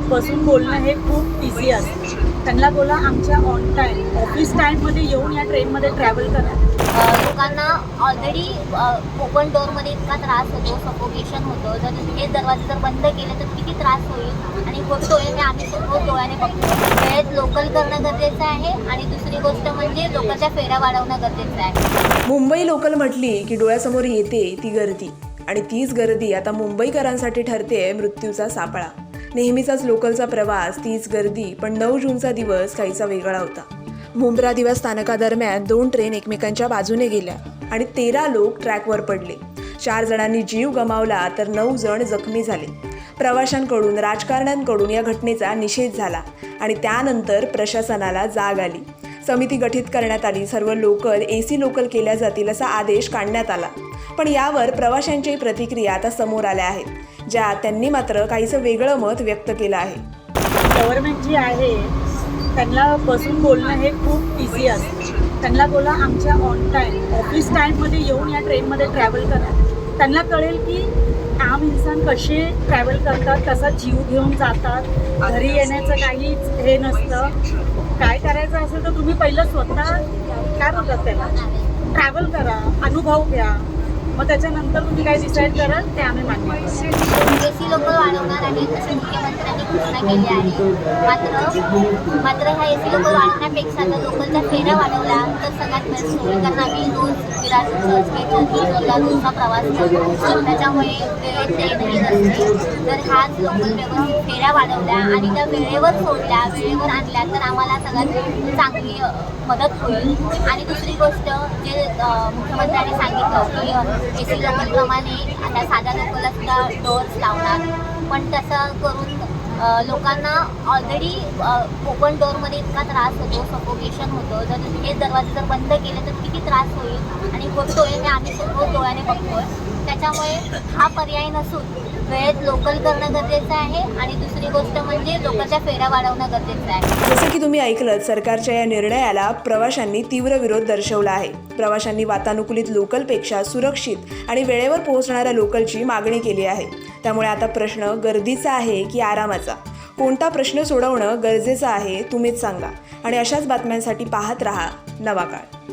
बसून बोलणं हे खूप इझी असतं. त्यांना बोला आमच्या ऑन टाईम ऑफिस टाईममध्ये येऊन या ट्रेनमध्ये ट्रॅव्हल करा. लोकांना ऑलरेडी ओपन डोअरमध्ये इतका त्रास होतो सफोकेशन होतं. जर हे दरवाजे जर बंद केले तर किती त्रास होईल? आणि होतोय हे आम्ही सर्व डोळ्याने बघतो. वेळेत लोकल करणं गरजेचं आहे आणि दुसरी गोष्ट म्हणजे लोकांच्या फेऱ्या वाढवणं गरजेचं आहे. मुंबई लोकल म्हटली की डोळ्यासमोर येते ती गर्दी. आणि तीच गर्दी आता मुंबईकरांसाठी ठरते मृत्यूचा सापळा. नेहमीचाच लोकलचा प्रवास तीच गर्दी पण नऊ जूनचा दिवस काहीसा वेगळा होता. मुंब्रा दिवस स्थानकादरम्यान दोन ट्रेन एकमेकांच्या बाजूने गेल्या आणि तेरा लोक ट्रॅकवर पडले. चार जणांनी जीव गमावला तर नऊ जण जखमी झाले. प्रवाशांकडून राजकारण्यांकडून या घटनेचा निषेध झाला आणि त्यानंतर प्रशासनाला जाग आली. समिती गठीत करण्यात आली. सर्व लोकल ए सी लोकल केल्या जातील असा आदेश काढण्यात आला. पण यावर प्रवाशांची प्रतिक्रिया आता समोर आल्या आहेत. ज्या त्यांनी मात्र काहीसं वेगळं मत व्यक्त केलं आहे. गव्हर्नमेंट जी आहे त्यांना बसून बोलणं हे खूप इझी असतं. त्यांना बोला आमच्या ऑन टाईम ऑफिस टाईममध्ये येऊन या ट्रेनमध्ये ट्रॅव्हल करा. त्यांना कळेल की आम इन्सान कसे ट्रॅव्हल करतात कसा जीव घेऊन जातात घरी येण्याचं काहीच हे नसतं. काय करायचं असेल तर तुम्ही पहिलं स्वतः काय बोलतात त्याला? ट्रॅव्हल करा अनुभव घ्या. मग त्याच्यानंतर तुम्ही काय डिसाईड कराल? ते आम्ही मान्य करू वाढवणार आहे मुख्यमंत्र्यांनी घोषणा केली आहे मात्र मात्र ह्या एसी लोकल वाढवण्यापेक्षा जर लोकलचा फेऱ्या वाढवल्या तर सगळ्यात बेस्ट होईल कारण आम्ही रोज विराज चर्चगेटला रोजचा प्रवास करतो त्याच्यामुळे वेळेत ते नसते तर ह्याच लोकल व्यवस्थित फेऱ्या वाढवल्या आणि त्या वेळेवर सोडल्या वेळेवर आणल्या तर आम्हाला सगळ्यात चांगली मदत होईल आणि दुसरी गोष्ट जे मुख्यमंत्र्यांनी सांगितलं की ए सी लोकलप्रमाणे आता साध्या लोकलला सुद्धा डोअर्स लावणार. पण तसं करून लोकांना ऑलरेडी ओपन डोअरमध्ये इतका त्रास होतो सफोकेशन होतं. जर हे दरवाजे जर बंद केले तर किती त्रास होईल? आणि होतोय हे आम्ही सर्व डोळ्याने बघतोय. त्याच्यामुळे हा पर्याय नसून वेळेत लोकल करणं गरजेचं आहे आणि दुसरी गोष्ट म्हणजे लोकलच्या फेऱ्या वाढवणं गरजेचं आहे. जसं की तुम्ही ऐकलं सरकारच्या या निर्णयाला प्रवाशांनी तीव्र विरोध दर्शवला आहे. प्रवाशांनी वातानुकूलित लोकलपेक्षा सुरक्षित आणि वेळेवर पोहोचणाऱ्या लोकलची मागणी केली आहे. त्यामुळे आता प्रश्न गर्दीचा आहे की आरामाचा? कोणता प्रश्न सोडवणं गरजेचं आहे तुम्हीच सांगा. आणि अशाच बातम्यांसाठी पाहत रहा नवा काळ.